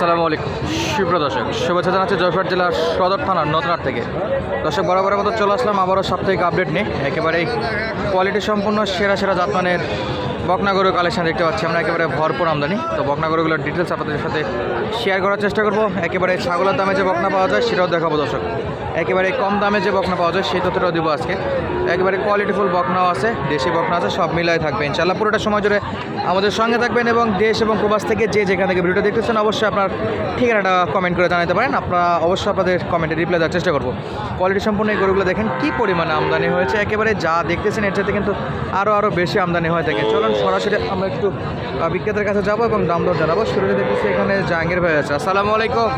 আসসালামু আলাইকুম। সুপ্রিয় দর্শক, শুভেচ্ছা জানাচ্ছি জয়পুর জেলার সদর থানার নতনার থেকে। দর্শক, বরাবরের মতো চলে আসলাম, আবারও সাপ্তাহিক আপডেট নিয়ে। একেবারেই কোয়ালিটি সম্পূর্ণ, সেরা সেরা জাতমানের বকনা গরু কালেকশন দেখতে পাচ্ছি আমরা, একেবারে ভরপুর আমদানি। তো বকনা গরুগুলোর ডিটেলস আপনাদের সাথে শেয়ার করার চেষ্টা করব। একেবারে ছাগলের দামে যে বকনা পাওয়া যায়, সেটাও দেখাবো দর্শক। একেবারে কম দামে যে বকনা পাওয়া যায় সেই তথ্যটাও দিব আজকে। একেবারে কোয়ালিটিফুল বকনাও আছে দেশি বকনা আছে সব মিলাই থাকবে ইনশাল্লাহ পুরোটা সময় জুড়ে আমাদের সঙ্গে থাকবেন এবং দেশ এবং প্রবাস থেকে যে যেখান থেকে ভিডিওটা দেখতেছেন অবশ্যই আপনার ঠিকানাটা কমেন্ট করে জানাতে পারেন। আপনারা অবশ্যই আপনাদের কমেন্টে রিপ্লাই দেওয়ার চেষ্টা করব। কোয়ালিটি সম্পূর্ণ এই গরুগুলো দেখেন কী পরিমাণে আমদানি হয়েছে। একেবারে যা দেখতেছেন এর চাইতে কিন্তু আরও আরও বেশি আমদানি হয়ে থাকে। চলুন সরাসরি আমরা একটু বিক্রেতার কাছে যাব এবং দাম দর জানাব। শুরুতে দেখতেছি এখানে জাহাঙ্গীর ভাই আছে। আসসালামু আলাইকুম।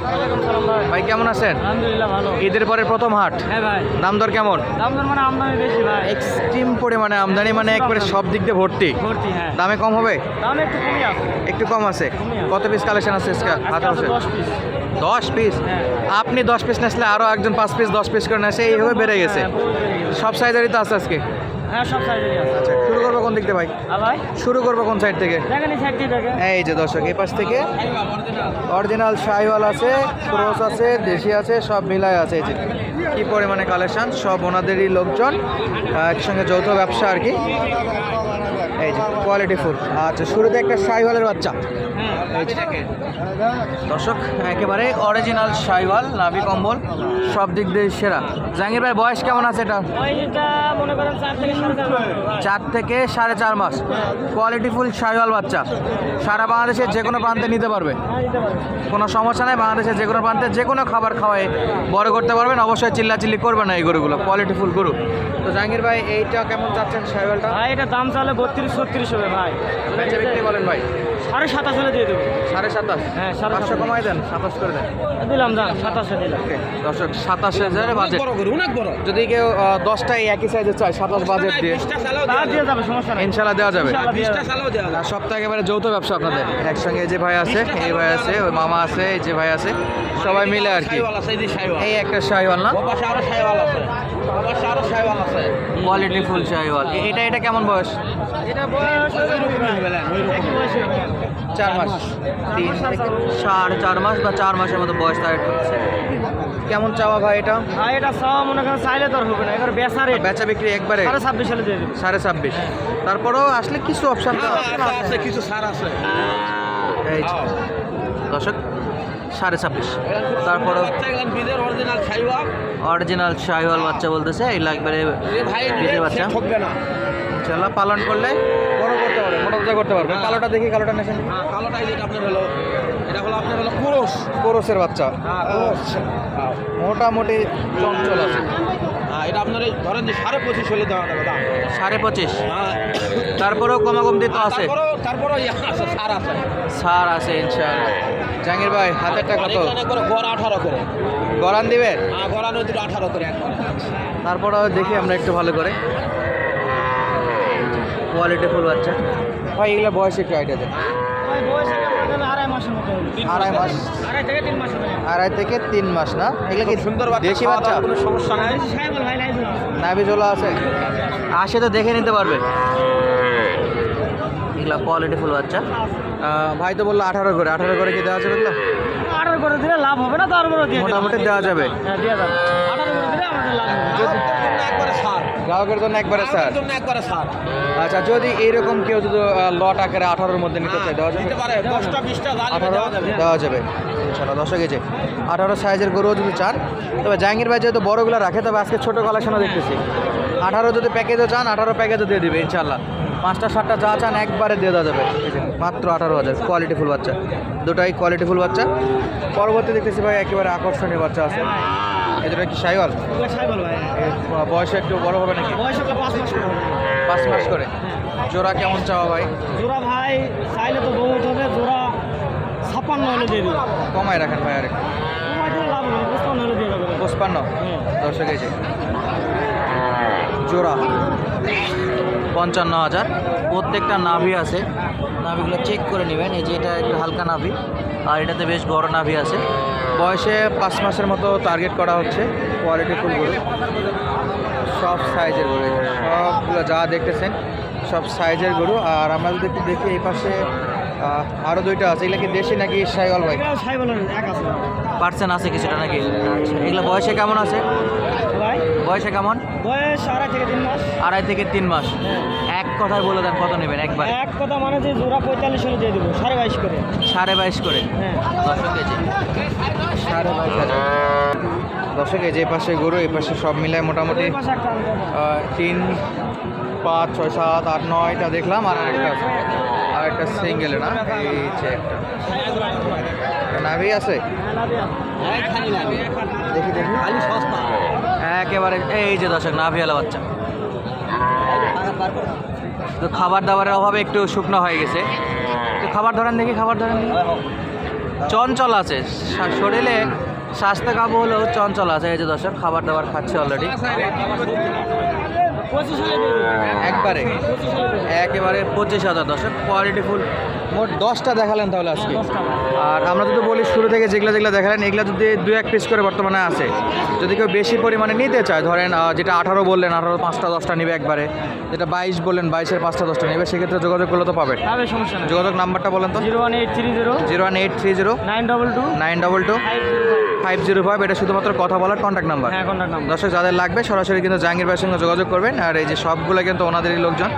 ভাই কেমন আছেন? ঈদের পরে প্রথম হাট? হ্যাঁ ভাই। দাম দর কেমন? দাম দর মানে আমদানি বেশি ভাই। এক্সট্রিম পরিমাণে আমদানি মানে একবারে সব দিক দিয়ে ভর্তি? ভর্তি হ্যাঁ। দামে কম হবে? দাম একটু কমই আছে। একটু কম আছে। কত পিস কালেকশন আছে আজকে? হাতে আছে? দশ পিস দশ পিস হ্যাঁ। আপনি দশ পিস নেসলে আরও একজন পাঁচ পিস দশ পিস করে নেছে এইভাবে হ্যাঁ, বেড়ে গেছে। সব সাইজেরই তো আছে আজকে। হ্যাঁ সব সাইজেরই আছে। আচ্ছা শুরু করব কোন দিক থেকে ভাই? ভাই? শুরু করব কোন সাইড থেকে? দেখেন এই সাইড দিয়ে এই যে দর্শক এই পাশ থেকে। অরিজিনাল শাহিওয়াল আছে ক্রোস আছে দেশি আছে সব মিলাই আছে। এই যে কি পরিমাণে কালেকশন সব ওনাদেরই লোকজন একসঙ্গে যৌথ ব্যবসা আর কি। এই যে কোয়ালিটি ফুল আচ্ছা শুরুতে একটা শাহিওয়ালের বাচ্চা। দর্শক একেবারে অরিজিনাল শাহিওয়াল নাভি কম্বল সব দিক দিয়ে সেরা। জাহাঙ্গীর ভাই বয়স কেমন আছে এটা চার থেকে সাড়ে চার মাস। কোয়ালিটি ফুল শাহিওয়াল বাচ্চা। সারা বাংলাদেশের যে কোনো প্রান্তে নিতে পারবে। কোনো সমস্যা নেই বাংলাদেশের যে কোনো প্রান্তে যে কোনো খাবার খাওয়াই বড় করতে পারবেন। অবশ্যই চিল্লা চিল্লি করবে না এই গরুগুলো। কোয়ালিটি ফুল গরু। তো জাহাঙ্গীর ভাই এইটা কেমন চাচ্ছেন শাহিওয়ালটা? ভাই এটা দাম চালে বত্রিশ ছত্রিশ হবে ভাই। বেচে বিক্রি বলেন ভাই? সাড়ে সাতাশ হলে দিয়ে দেবো। সাড়ে সাতাশ? হ্যাঁ, সাড়ে পাঁচশো সাতাশ। কমাই দেন সাতাশ করে দেন। দিলাম দাম সাতাশে দিলাম। ওকে দর্শক সাতাশ হাজার বাজেট যদি কেউ আহ, দশটা এই একই সাইজে চায় সাতাশ বাজেট দিয়ে। দিয়ে যাবে। সমস্যা নেই। ইনশাল্লাহ দেওয়া যাবে। সপ্তাহে একেবারে যৌথ ব্যবসা আপনাদের। একসঙ্গে এই যে ভাই আছে এই ভাই আছে ওই মামা আছে এই যে ভাই আছে। সবাই মিলে আর কি। এই একটা শাহিওয়াল না? কোয়ালিটি ফুল শাহিওয়াল এটা এটা কেমন বয়স? এটা বয়স চার মাস। তিন থেকে সাড়ে চার মাস বা চার মাসের মতো বয়স তার একটু কেমন চাওয়া ভাই এটা? ভাই এটা চাওয়া মনে করেন চাইলে তো আর হবে না এবার বেচা রেট বেচা বিক্রি একবারে? সাড়ে ছাব্বিশ হলে দিয়ে দেবে। সাড়ে ছাব্বিশ। তারপরেও আসলে কিছু অপশান কিছু সার আছে। এই যে। দর্শক সাড়ে ছাব্বিশ। তারপরেও অরিজিনাল শাহিওয়াল বাচ্চা বলতেছে এই লাগবে বিদের বাচ্চা। ইনশাল্লাহ পালন করলে বড় করতে পারবে মোটা করতে পারবে। কালোটা দেখি কালোটা নেছেন কোরসের বাচ্চা। মোটামুটি চঞ্চল আছে। এটা আপনার এই ধরেন যে সাড়ে পঁচিশ হলে দেওয়া যাবে দাম। সাড়ে পঁচিশ। তারপরেও কমাকমতি তো আছে। তারপরেও সার আছে। সার আছে জাহাঙ্গীর ভাই হাতেরটা কত? অনেক করে গড় আঠারো করে। গরান দিবেন হ্যাঁ গড়া নদীর আঠারো করে একবার তারপরেও দেখি আমরা একটু ভালো করে। কোয়ালিটি ফুল বাচ্চা। ভাই এগুলো বয়স একটু আইডিয়া দেন। ভাই বয়স এটা আড়াই মাসের মতো আড়াই মাস। আড়াই থেকে তিন মাস আড়াই থেকে তিন মাস না? এগুলো কি সুন্দর বাচ্চা দেশি বাচ্চা? কোনো সমস্যা নাই। বেশি সাহেবল ভাই লাইভ নাভি ঝোলা আছে। আসে তো দেখে নিতে পারবে। এগুলা কোয়ালিটি ফুল বাচ্চা। ভাই তো বলল আঠারো করে। আঠারো করে কি দেওয়া যাবে এগুলো আঠারো করে দিলে লাভ হবে না তারপরে। মোটামুটি দেওয়া যাবে। হ্যাঁ দিয়ে যাবে আঠারো করে দিলে আমাদের লাভ হবে। গ্রাহকের জন্য একবারে সার। গ্রাহকের জন্য একবারে স্যার আচ্ছা যদি এইরকম কেউ যদি লট আকারে আঠারোর মধ্যে নিতে চায় দেওয়া যাবে? আঠারো দেওয়া যাবে। দেওয়া যাবে। ইনশাল্লাহ দশ কেজি আঠারো সাইজের গরুও যদি চান তবে জাহাঙ্গীর ভাই যেহেতু বড়গুলো রাখে তবে আজকে ছোটো কালেকশনও দেখতেছি। আঠারো যদি প্যাকেজও চান আঠারো প্যাকেজও দিয়ে দিবে ইনশাল্লাহ পাঁচটা সাতটা যা চান একবারে দিয়ে দেওয়া যাবে। মাত্র আঠারো হাজার কোয়ালিটি ফুল বাচ্চা। দুটাই কোয়ালিটি ফুল বাচ্চা। পরবর্তী দেখতেছি ভাই একেবারে আকর্ষণীয় বাচ্চা আছে। এই দুটো কি সাইওয়াল? বয়স একটু বড় হবে নাকি? পাঁচ মাস করে। জোড়া কেমন চাওয়া ভাই? জোড়া ভাই চাইলে তো বহুত হবে জোড়া ছাপ্পান্ন হলে দিয়ে দেবে। কমায় রাখেন ভাই পঁচপান্ন দেবে। পঁচপান্ন? হ্যাঁ। দর্শক যে। জোড়া। পঞ্চান্ন হাজার। প্রত্যেকটা নাভি আছে। নাভিগুলো চেক করে নেবেন। এই যে এটা একটু হালকা নাভি। আর এটাতে বেশ বড় নাভি আছে। বয়সে পাঁচ মাসের মতো টার্গেট করা হচ্ছে। কোয়ালিটি ফুল গরু। সব সাইজের গরু। সবগুলো যা দেখতেছেন সব সাইজের গরু। আর আমরা যদি একটু দেখি এই পাশে আহ, আরও দুইটা আছে। এগুলা কি দেশি নাকি সাইওয়াল ভাই? পার্সেন্ট আছে কিছুটা নাকি? আচ্ছা এগুলো বয়সে কেমন আছে? ভাই? বয়সে কেমন? বয়স আড়াই থেকে তিন মাস। আড়াই থেকে তিন মাস। হ্যাঁ। এক কথায় বলে দেন কত নেবেন একবার? এক কথা মানে যে জোড়া পঁয়তাল্লিশ হলে দিয়ে দেবো সাড়ে বাইশ করে। সাড়ে বাইশ করে? হ্যাঁ। দশক কেজি সাড়ে বাইশ কেজি পাশে গরু এই পাশে সব মিলায় মোটামুটি তিন পাঁচ ছয় সাত আট নয়টা দেখলাম আর একটা আর একটা সিঙ্গেল না? এই যে একটা। নাভি আছে। দেখি দেখি। খালি সস্তা। একেবারে এই যে দর্শক, নাভিয়ালা বাচ্চা। তো খাবার দাবারের অভাবে একটু শুকনো হয়ে গেছে। তো খাবার ধরেন দেখি, খাবার ধরেন চঞ্চল আছে। শরীরে স্বাস্থ্য কাবু হলেও চঞ্চল আছে। এই যে দর্শক, খাবার দাবার খাচ্ছে অলরেডি একবারে। একেবারে পঁচিশ হাজার দর্শক কোয়ালিটি ফুল মোট দশটা দেখালেন তাহলে আজকে। আর আমরা যদি বলি শুরু থেকে যেগুলো যেগুলো দেখালেন এগুলো যদি দু এক পিস করে বর্তমানে আছে। যদি কেউ বেশি পরিমাণে নিতে চায় ধরেন যেটা আঠারো বললেন আঠারো পাঁচটা দশটা নিবে একবারে। যেটা বাইশ বললেন বাইশের পাঁচটা দশটা নিবে সেক্ষেত্রে যোগাযোগ করলে তো পাবেন। সমস্যা যোগাযোগ নাম্বারটা বলেন তো। Zero one eight three zero zero one eight three zero nine double two nine double two. Five zero five এটা শুধুমাত্র কথা বলার কন্ট্যাক্ট নাম্বার হ্যাঁ কন্ট্যাক্ট নাম্বার দর্শক যাদের লাগবে সরাসরি কিন্তু জাহাঙ্গীর ভাইয়ের সঙ্গে যোগাযোগ করবেন। আর এই যে সবগুলো কিন্তু ওনাদেরই লোকজন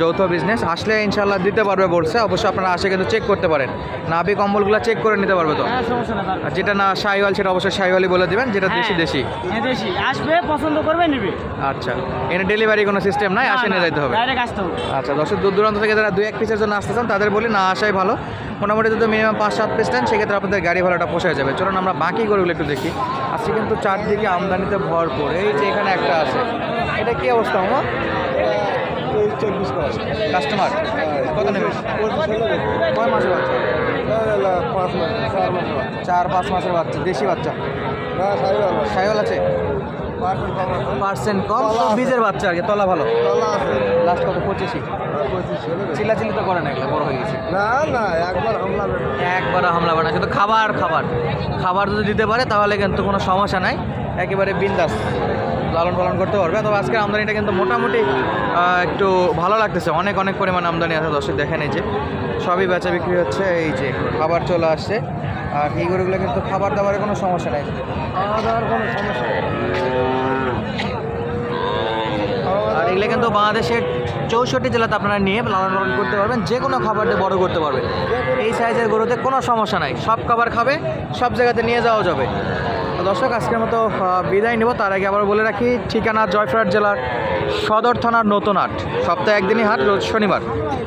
যৌথ বিজনেস আসলে ইনশাল্লাহ দিতে পারবে বলছে অবশ্যই আপনারা আসে কিন্তু চেক করতে পারেন। না নাভি কম্বলগুলো চেক করে নিতে পারবে তো? হ্যাঁ যেটা না শাহিওয়াল সেটা অবশ্যই শাহিওয়ালই বলে দেবেন যেটা দেশি দেশি। হ্যাঁ দেশি। আসবে পছন্দ করবে নিবে। আচ্ছা। এনে ডেলিভারি কোনো সিস্টেম নাই আসে নিয়ে যাইতে হবে। হবে। আচ্ছা দর্শক দূর দূরান্ত থেকে যারা দুই এক পিসের জন্য আসতে চান তাদের বলি না আসাই ভালো। মোটামুটি যদি মিনিমাম পাঁচ, সাত পিস নেন, সেক্ষেত্রে আপনাদের গাড়ি ভাড়াটা পোষায় যাবে। চলুন আমরা বাকি গরুগুলো একটু দেখি। আজকে কিন্তু চারদিকে আমদানিতে ভরপুর। এই যে এখানে একটা আছে। এটা কি অবস্থা আমার চব্বিশ কাস্টমার কত নেবে? মাসের বাচ্চা? পাঁচ মাস চার, পাঁচ মাসের বাচ্চা। দেশি বাচ্চা? সাইওয়াল আছে? পার্সেন্ট কম তো বীজের বাচ্চা আর কি তলা ভালো। তলা আছে। লাস্ট কত? পঁচিশই চিল্লাচিল্লি তো করে না এগুলো বড় হয়ে গেছে। না না একবার হামলা বেরো একবার হামলা বানা কিন্তু খাবার খাবার। খাবার যদি দিতে পারে তাহলে কিন্তু কোনো সমস্যা নাই। একেবারে বিন্দাস। লালন পালন করতে পারবে। তবে আজকে আমদানিটা কিন্তু মোটামুটি একটু ভালো লাগতেছে। অনেক অনেক পরিমাণ আমদানি আছে, দর্শক দেখেন এই যে। সবই বেচা বিক্রি হচ্ছে, এই যে খাবার চলে আসছে। আর এই গরুগুলো কিন্তু খাবার দাবারের কোনো সমস্যা নেই। কোনো সমস্যা নেই। আর এগুলো কিন্তু বাংলাদেশের চৌষট্টি জেলাতে আপনারা নিয়ে লালন পালন করতে পারবেন। যে কোনো খাবার দিয়ে বড় করতে পারবেন। এই সাইজের গরুতে কোনো সমস্যা নাই। সব খাবার খাবে, সব জায়গাতে নিয়ে যাওয়া যাবে। দর্শক, আজকের মতো বিদায় নেব। তার আগে আবার বলে রাখি, ঠিকানা জয়ফ্রাট জেলার সদর থানার নতুন হাট সপ্তাহে একদিনই হাট, রোজ শনিবার।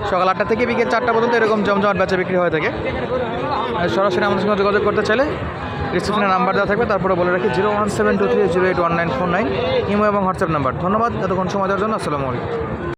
সকাল আটটা থেকে বিকেল চারটা পর্যন্ত এরকম জমজমাট বেচা বিক্রি হয়ে থাকে। সরাসরি আমাদের সঙ্গে যোগাযোগ করতে চাইলে রিসিপশনের নাম্বার দেওয়া থাকবে। তারপরে বলে রাখি, zero one seven two three zero eight one nine four nine, imo এবং হোয়াটসঅ্যাপ নাম্বার। ধন্যবাদ, এতক্ষণ সময় দেওয়ার জন্য। আসসালামু আলাইকুম।